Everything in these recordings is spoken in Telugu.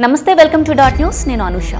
నమస్తే వెల్కమ్ టు డాట్ న్యూస్. నేను అనుష.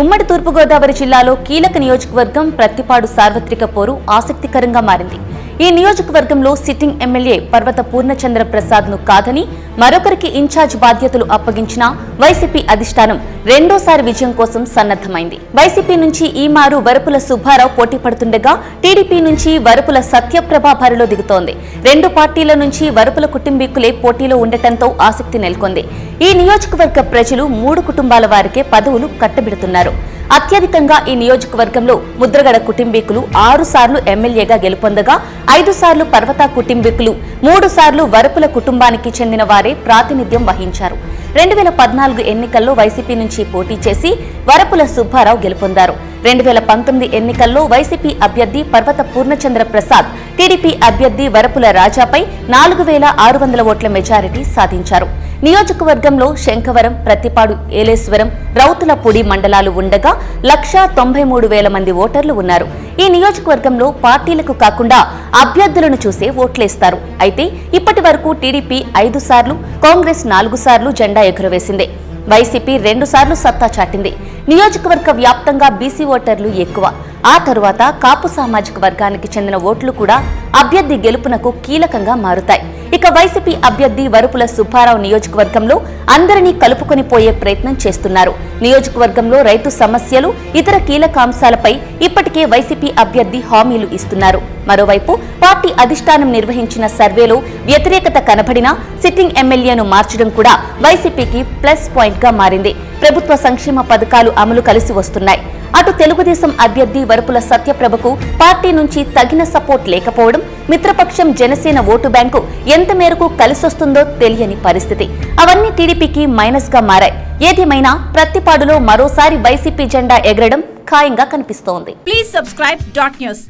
ఉమ్మడి తూర్పుగోదావరి జిల్లాలో కీలక నియోజకవర్గం ప్రత్తిపాడు సార్వత్రిక పోరు ఆసక్తికరంగా మారింది. ఈ నియోజకవర్గంలో సిట్టింగ్ ఎమ్మెల్యే పర్వత పూర్ణచంద్ర ప్రసాద్ను కాదని మరొకరికి ఇన్ఛార్జ్ బాధ్యతలు అప్పగించిన వైసీపీ అధిష్టానం రెండోసారి విజయం కోసం సన్నద్దమైంది వైసీపీ నుంచి ఈ మారు వరపుల సుబ్బారావు పోటీ పడుతుండగా టీడీపీ నుంచి వరపుల సత్యప్రభ బరిలో దిగుతోంది. రెండు పార్టీల నుంచి వరపుల కుటుంబీకులే పోటీలో ఉండటంతో ఆసక్తి నెలకొంది. ఈ నియోజకవర్గ ప్రజలు మూడు కుటుంబాల వారికే పదవులు కట్టబెడుతున్నారు. అత్యధికంగా ఈ నియోజకవర్గంలో ముద్రగడ కుటుంబీకులు ఆరు సార్లు ఎమ్మెల్యేగా గెలుపొందగా ఐదు సార్లు పర్వత కుటుంబీకులు మూడు సార్లు వరపుల కుటుంబానికి చెందిన వారే ప్రాతినిధ్యం వహించారు. రెండు వేల పద్నాలుగు ఎన్నికల్లో వైసీపీ నుంచి పోటీ చేసి వరపుల సుబ్బారావు గెలుపొందారు. రెండు వేల పంతొమ్మిది ఎన్నికల్లో వైసీపీ అభ్యర్థి పర్వత పూర్ణచంద్ర ప్రసాద్ టీడీపీ అభ్యర్థి వరపుల రాజాపై నాలుగు వేల ఆరు వందల ఓట్ల మెజారిటీ సాధించారు. నియోజకవర్గంలో శంఖవరం ప్రతిపాడు ఏలేశ్వరం రౌతులపూడి మండలాలు ఉండగా లక్షా తొంభై మూడు వేల మంది ఓటర్లు ఉన్నారు. ఈ నియోజకవర్గంలో పార్టీలకు కాకుండా అభ్యర్థులను చూసే ఓట్లేస్తారు. అయితే ఇప్పటి వరకు టీడీపీ ఐదు సార్లు కాంగ్రెస్ నాలుగు సార్లు జెండా ఎగురవేసింది. వైసీపీ రెండు సార్లు సత్తా చాటింది. నియోజకవర్గ వ్యాప్తంగా బీసీ ఓటర్లు ఎక్కువ. ఆ తరువాత కాపు సామాజిక వర్గానికి చెందిన ఓట్లు కూడా అభ్యర్థి గెలుపునకు కీలకంగా మారుతాయి. ఇక వైసీపీ అభ్యర్థి వరుపుల సుబ్బారావు నియోజకవర్గంలో అందరినీ కలుపుకొని పోయే ప్రయత్నం చేస్తున్నారు. నియోజకవర్గంలో రైతు సమస్యలు ఇతర కీలక అంశాలపై ఇప్పటికే వైసీపీ అభ్యర్థి హామీలు ఇస్తున్నారు. మరోవైపు పార్టీ అధిష్టానం నిర్వహించిన సర్వేలో వ్యతిరేకత కనబడినా సిట్టింగ్ ఎమ్మెల్యేను మార్చడం కూడా వైసీపీకి ప్లస్ పాయింట్గా మారింది. ప్రభుత్వ సంక్షేమ పథకాలు అమలు కలిసి వస్తున్నాయి. అటు తెలుగుదేశం అభ్యర్థి వరపుల సత్యప్రభకు పార్టీ నుంచి తగిన సపోర్ట్ లేకపోవడం మిత్రపక్షం జనసేన ఓటు బ్యాంకు ఎంత మేరకు కలిసొస్తుందో తెలియని పరిస్థితి. అవన్నీ టీడీపీకి మైనస్గా మారాయి. ఏదేమైనా ప్రత్తిపాడులో మరోసారి వైసీపీ జెండా ఎగరడం ఖాయంగా కనిపిస్తోంది. Please subscribe dot news